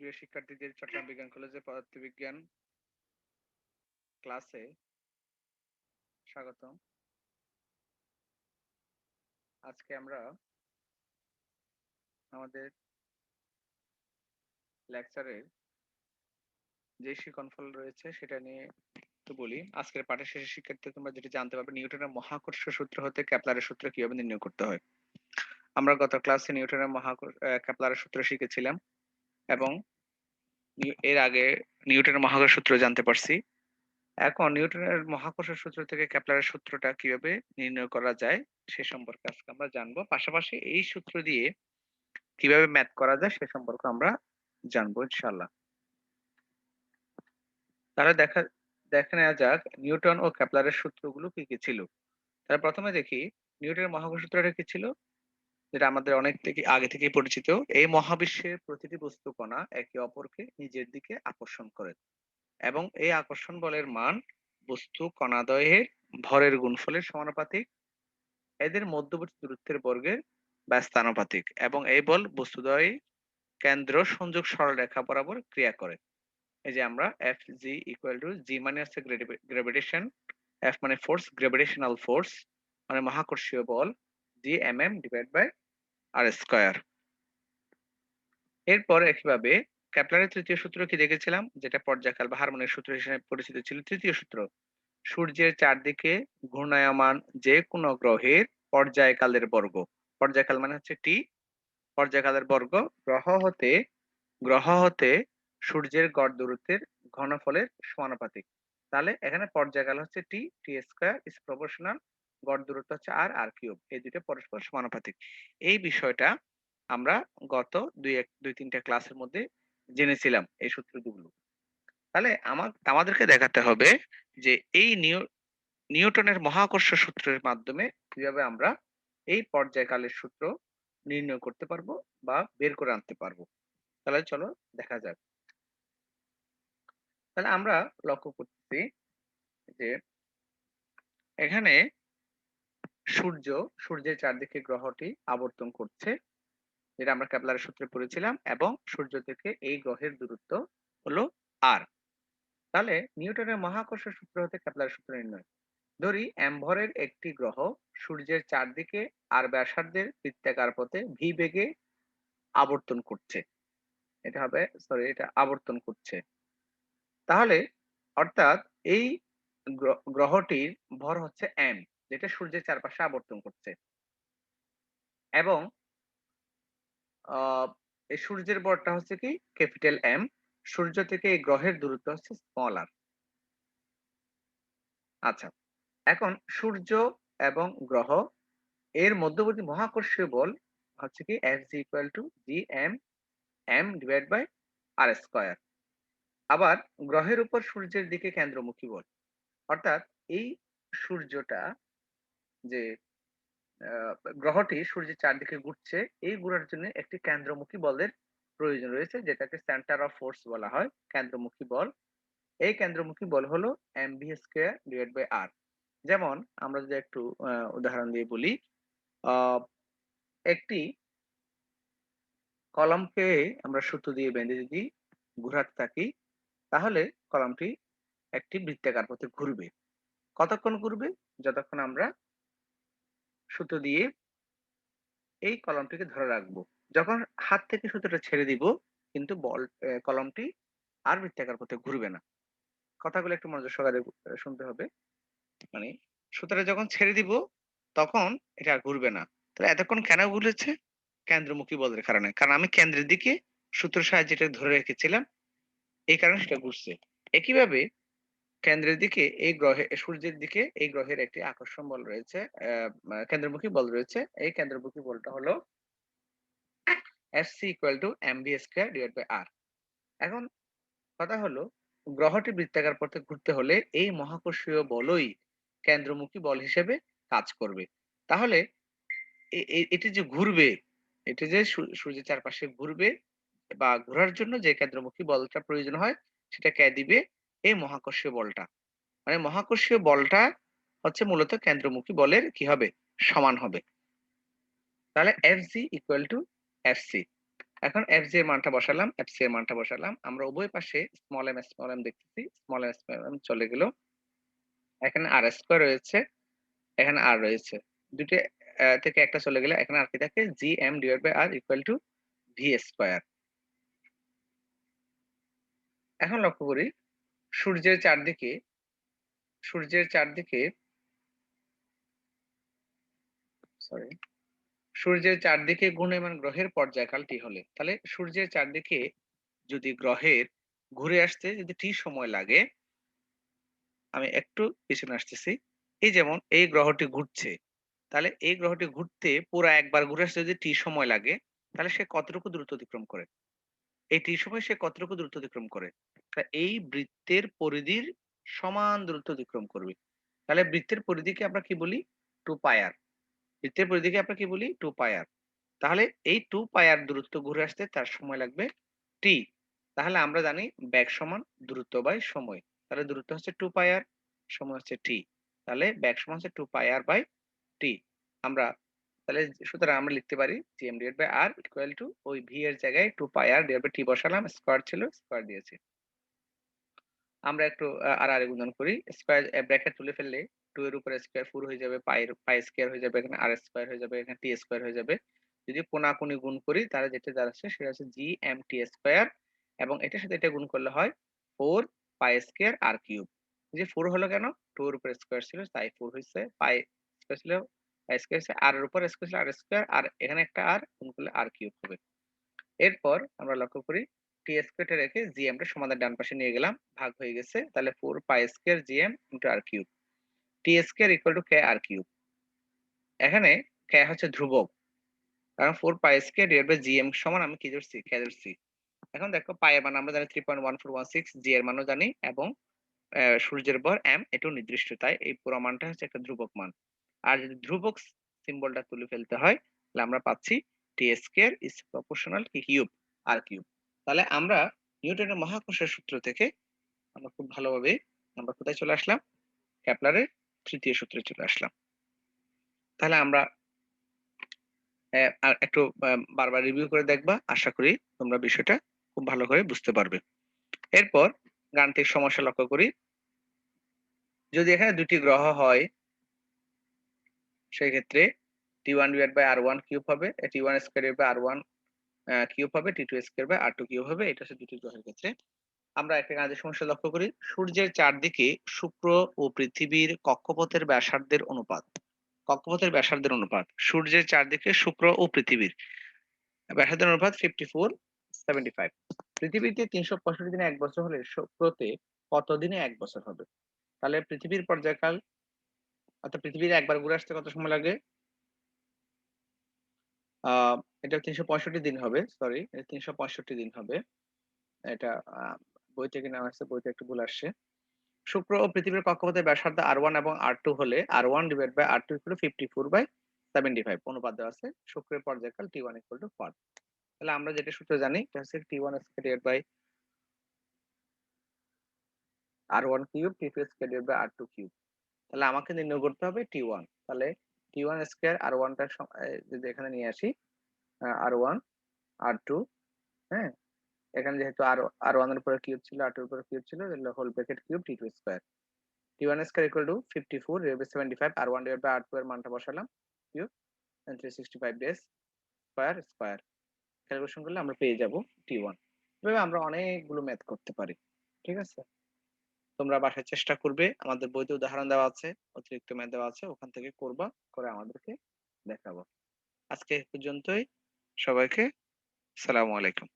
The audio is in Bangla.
প্রিয় শিক্ষার্থীদের চট্টগ্রাম বিজ্ঞান কলেজের পদার্থবিজ্ঞান ক্লাসে স্বাগতম। আজকে আমরা আমাদের লেকচারের যে শিকনফল রয়েছে সেটা নিয়ে একটু বলি। আজকের পাঠের শেষে শিক্ষার্থী তোমরা যেটা জানতে পারবে, নিউটনের মহাকর্ষ সূত্র হতে ক্যাপলারের সূত্র কীভাবে নির্ণয় করতে হয়। আমরা গত ক্লাসে নিউটনের মহাকর্ষ ক্যাপলারের সূত্র শিখেছিলাম এবং এর আগে নিউটনের মহাকর্ষ সূত্র জানতে পারছি। এখন নিউটনের মহাকর্ষ সূত্র থেকে ক্যাপলারের সূত্রটা কীভাবে নির্ণয় করা যায় সে সম্পর্কে আজকে আমরা জানব। পাশাপাশি এই সূত্র দিয়ে কীভাবে ম্যাথ করা যায় সে সম্পর্কে আমরা জানব ইনশাল্লাহ তাহলে দেখা, দেখে নেওয়া যাক নিউটন ও ক্যাপলারের সূত্রগুলো কি কি ছিল। তাহলে প্রথমে দেখি, নিউটনের মহাকর্ষ সূত্রটা কি ছিল? যেটা আমাদের অনেক থেকে আগে থেকেই পরিচিত, এই মহাবিশ্বের প্রতিটি বস্তু কণা একে অপরকে নিজের দিকে আকর্ষণ করে এবং এই আকর্ষণ বলের মান বস্তু কণাদয়ের ভরের গুণফলের সমানুপাতিক, এদের মধ্যবর্তী দূরত্বের বর্গের ব্যস্তানুপাতিক এবং এই বল বস্তুদ্বয় কেন্দ্র সংযোগ সরলরেখা বরাবর ক্রিয়া করে। এই যে আমরা F G equal to G মানে হচ্ছে গ্রেভিটেশন এফ মানে ফোর্স গ্রেভিটেশনাল ফোর্স মানে মহাকর্ষীয় বল G M M divide by এরপর একইভাবে ক্যাপলারের তৃতীয় সূত্র কি দেখেছিলাম? যেটা পর্যায়কাল বা হারমোনিয়ার সূত্র হিসেবে পরিচিত ছিল। তৃতীয় সূত্র, সূর্যের চারদিকে ঘূর্ণায়মান যে কোনো গ্রহের পর্যায়কালের বর্গ। পর্যায়কাল মানে হচ্ছে টি পর্যায়কালের বর্গ। গ্রহ হতে গ্রহ হতে সূর্যের গড় দূরত্বের ঘনফলের সমানুপাতিক। তাহলে এখানে পর্যায়কাল হচ্ছে T T square is proportional গড় দূরত্ব হচ্ছে আর আর কিউব। এই দুইটা পরস্পর সমানুপাতিক। এই বিষয়টা আমরা গত দুই এক, দুই তিনটা ক্লাসের মধ্যে জেনেছিলাম এই সূত্র দুগুলো তাহলে আমার, আমাদেরকে দেখাতে হবে যে এই নিউটনের মহাকর্ষ সূত্রের মাধ্যমে কীভাবে আমরা এই পর্যায়কালের সূত্র নির্ণয় করতে পারব বা বের করে আনতে পারব। তাহলে চলো দেখা যাক। তাহলে আমরা লক্ষ্য করতেছি যে এখানে সূর্য, সূর্যের চারদিকে গ্রহটি আবর্তন করছে, যেটা আমরা ক্যাপলারের সূত্রে পড়েছিলাম, এবং সূর্য থেকে এই গ্রহের দূরত্ব হলো আর তাহলে নিউটনের মহাকর্ষ সূত্র হতে ক্যাপলারের সূত্র নির্ণয়। ধরি অ্যাম্ভরের একটি গ্রহ সূর্যের চারদিকে আর ব্যাসার্ধের বৃত্তাকার পথে ভি বেগে আবর্তন করছে। এটা হবে সরি এটা আবর্তন করছে। তাহলে, অর্থাৎ এই গ্রহটির ভর হচ্ছে এম যেটা সূর্যের চারপাশে আবর্তন করছে। এবং এই সূর্যের বরটা হচ্ছে কি? ক্যাপিটাল এম সূর্য থেকে এই গ্রহের দূরত্ব হচ্ছে স্মল আর আচ্ছা এখন সূর্য এবং গ্রহ এর মধ্যবর্তী মহাকর্ষীয় বল হচ্ছে কি? F G equal to G M M divide by R square আবার গ্রহের উপর সূর্যের দিকে কেন্দ্রমুখী বল। অর্থাৎ এই সূর্যটা যে গ্রহটি সূর্যের চারদিকে ঘুরছে, এই ঘোরার জন্য একটি কেন্দ্রমুখী বলের প্রয়োজন রয়েছে, যেটাকে সেন্টার অফ ফোর্স বলা হয়, কেন্দ্রমুখী বল। এই কেন্দ্রমুখী বল হলো M V square divide by R যেমন, আমরা যদি একটু উদাহরণ দিয়ে বলি একটি কলমকে আমরা সুতো দিয়ে বেঁধে যদি ঘুরাতে থাকি, তাহলে কলমটি একটি বৃত্তাকার পথে ঘুরবে। কতক্ষণ ঘুরবে? যতক্ষণ আমরা সুতো দিয়ে এই কলমটিকে ধরে রাখব। যখন হাত থেকে সুতোটা ছেড়ে দিব, কিন্তু বল কলমটি আর বৃত্তাকার পথে ঘুরবে না। কথাগুলো একটু মনোযোগ সহকারে শুনতে হবে। মানে সুতোটা যখন ছেড়ে দিব, তখন এটা আর ঘুরবে না। তাহলে এতক্ষণ কেন ঘুরেছে? কেন্দ্রমুখী বলের কারণে। কারণ আমি কেন্দ্রের দিকে সূত্র সাহায্যে এটা ধরে রেখেছিলাম। এই কারণে সেটা ঘুরছে। একইভাবে কেন্দ্রের দিকে, এই গ্রহে, সূর্যের দিকে এই গ্রহের একটি আকর্ষণ বল রয়েছে কেন্দ্রমুখী বল রয়েছে। এই কেন্দ্রমুখী বলটা হলো F C equal to M square divide by R এখন কথা হলো, গ্রহটি বৃত্তাকার পথে ঘুরতে হলে এই মহাকর্ষীয় বলই কেন্দ্রমুখী বল হিসেবে কাজ করবে। তাহলে এটি যে ঘুরবে, এটি যে সূর্যের চারপাশে ঘুরবে বা ঘোরার জন্য যে কেন্দ্রমুখী বলটা প্রয়োজন হয় সেটা কে দিবে এই মহাকর্ষীয় বলটা। মানে মহাকর্ষীয় বলটা হচ্ছে মূলত কেন্দ্রমুখী বলের কি হবে? সমান হবে। তাহলে F G equal to FC এখন এফজি এর মানটা বসালাম এফসি এর মানটা বসালাম। আমরা উভয় পাশে স্মল এম স্মল এম দেখতেছি। স্মল এম স্মল এম চলে গেল। এখানে আর স্কোয়ার রয়েছে। এখানে আর রয়েছে। দুটো থেকে একটা চলে গেলে এখানে আর কি থাকে? G M divide by R equal to V square এখন লক্ষ্য করি সূর্যের চারদিকে সূর্যের চারদিকে সরি সূর্যের চারদিকে ঘূর্ণায়মান গ্রহের পর্যায়কাল টি হলে। তাহলে সূর্যের চারদিকে যদি গ্রহের ঘুরে আসতে যদি টি সময় লাগে, আমি একটু পিছনে আসতেছি। এই যেমন এই গ্রহটি ঘুরছে, তাহলে এই গ্রহটি ঘুরতে পুরা একবার ঘুরে আসতে যদি টি সময় লাগে, তাহলে সে কতটুকু দ্রুত অতিক্রম করে? এই টি সময় সে কতটুকু দ্রুত অতিক্রম করে? এই বৃত্তের পরিধির সমান দ্রুত অতিক্রম করবে। তাহলে বৃত্তের পরিধিকে আমরা কি বলি? টু পায়ার বৃত্তের পরিধিকে আমরা কি বলি? টু পায়ার তাহলে এই টু পায়ার দূরত্ব ঘুরে আসতে তার সময় লাগবে টি তাহলে আমরা জানি ব্যাগ সমান দূরত্ব বাই সময়। তাহলে দূরত্ব হচ্ছে টু পায়ার সময় হচ্ছে টি তাহলে ব্যাগ সমান হচ্ছে টু পায়ার বাই টি আমরা তাহলে সুতরাং আমরা লিখতে পারি G M divide by R equal to ওই ভি এর জায়গায় two pi R divide by T বসালাম স্কোয়ার ছিল স্কোয়ার দিয়েছি। আমরা একটু আর আর গুণন করি। স্কোয়ার ব্র্যাকেট তুলে ফেললে টু এর উপরে স্কোয়ার ফোর হয়ে যাবে পাই পাই স্কোয়ার হয়ে যাবে, এখানে আর স্কোয়ার হয়ে যাবে, এখানে টি স্কোয়ার হয়ে যাবে। যদি কোনাকুনি গুণ করি, তাহলে যেটা দাঁড়াচ্ছে সেটা হচ্ছে জি এম টি স্কোয়ার এবং এটার সাথে এটা গুণ করলে হয় four pi square R cube যে ফোর হলো কেন? টু এর উপরে স্কোয়ার ছিল, তাই ফোর হয়েছে পাই স্কোয়ার ছিল এখানে এরপর আমরা লক্ষ্য করি টি রেখে সমাধান ডান পাশে নিয়ে গেলাম, ভাগ হয়ে গেছে, তাহলে four pi square into R cube. T square equal to K R cube. এখানে কে হচ্ছে ধ্রুবক, কারণ four pi square divide by সমান আমি কি ধরছি? কে ধরছি। এখন দেখো পাই এর মান আমরা জানি three point one four one six G এর মানও জানি, এবং সূর্যের বর এম এটাও নির্দিষ্ট, তাই এই পুরো মানটা হচ্ছে একটা ধ্রুবক মান। আর যদি ধ্রুবক সিম্বলটা তুলে ফেলতে হয়, তাহলে আমরা পাচ্ছি T square is proportional cube R cube তাহলে আমরা নিউটনের মহাকর্ষের সূত্র থেকে আমরা খুব ভালোভাবে আমরা কোথায় চলে আসলাম? ক্যাপলারের তৃতীয় সূত্রে চলে আসলাম। তাহলে আমরা আর একটু বারবার রিভিউ করে দেখবা, আশা করি তোমরা বিষয়টা খুব ভালো করে বুঝতে পারবে। এরপর গাণিতিক সমস্যা লক্ষ্য করি। যদি এখানে দুটি গ্রহ হয় সেই ক্ষেত্রে T one divide by R one cube হবে T one square by R one cube হবে। T two square by R two cube হবে। এটা হচ্ছে দুটি গ্রহের ক্ষেত্রে। আমরা একটা কাজের সমস্যা লক্ষ্য করি। সূর্যের চারদিকে শুক্র ও পৃথিবীর কক্ষপথের ব্যাসার্ধের অনুপাত। কক্ষপথের ব্যাসার্ধের অনুপাত। সূর্যের চারদিকে শুক্র ও পৃথিবীর ব্যাসার্ধের অনুপাত ফিফটি ফোর সেভেন্টি ফাইভ পৃথিবীতে তিনশো পঁয়ষট্টি দিনে এক বছর হলে শুক্রতে কত দিনে এক বছর হবে? তাহলে পৃথিবীর পর্যায়কাল অর্থাৎ পৃথিবীর একবার ঘুরে আসতে কত সময় লাগে? এটা তিনশো পঁয়ষট্টি দিন হবে সরি তিনশো পঁয়ষট্টি দিন হবে। এটা বই থেকে নেওয়া বইতে একটু ভুল আসছে। শুক্র ও পৃথিবীর কক্ষপথের ব্যাসার্ধ আর ওয়ান এবং আর টু হলে R one divide by R two equal fifty four by seventy five অনুপাত দেওয়া আছে। শুক্রের পর্যায়কাল T one equal to four তাহলে আমরা যেটা সূত্র জানি, এটা হচ্ছে T one square by R one cube T two square by R two cube. তাহলে আমাকে নির্ণয় করতে হবে টি ওয়ান তাহলে টি ওয়ান স্কোয়ার আর ওয়ানটা যদি এখানে নিয়ে আসি আর ওয়ান আর টু হ্যাঁ? এখানে যেহেতু আর আর ওয়ানের উপরে কিউব ছিল আর টু এর উপরে কিউব ছিল, তাহলে whole bracket cube T two square T one square equal to fifty four seventy five R one divide by R two এর মানটা বসালাম cube three sixty five days square square calculation করলে আমরা পেয়ে যাব টি ওয়ান এভাবে আমরা অনেকগুলো ম্যাথ করতে পারি, ঠিক আছে? তোমরা বাসায় চেষ্টা করবে। আমাদের বইতে উদাহরণ দেওয়া আছে, অতিরিক্ত ম্যাথ দেওয়া আছে, ওখান থেকে করবা, করে আমাদেরকে দেখাবো। আজকে পর্যন্তই। সবাইকে সালামু আলাইকুম।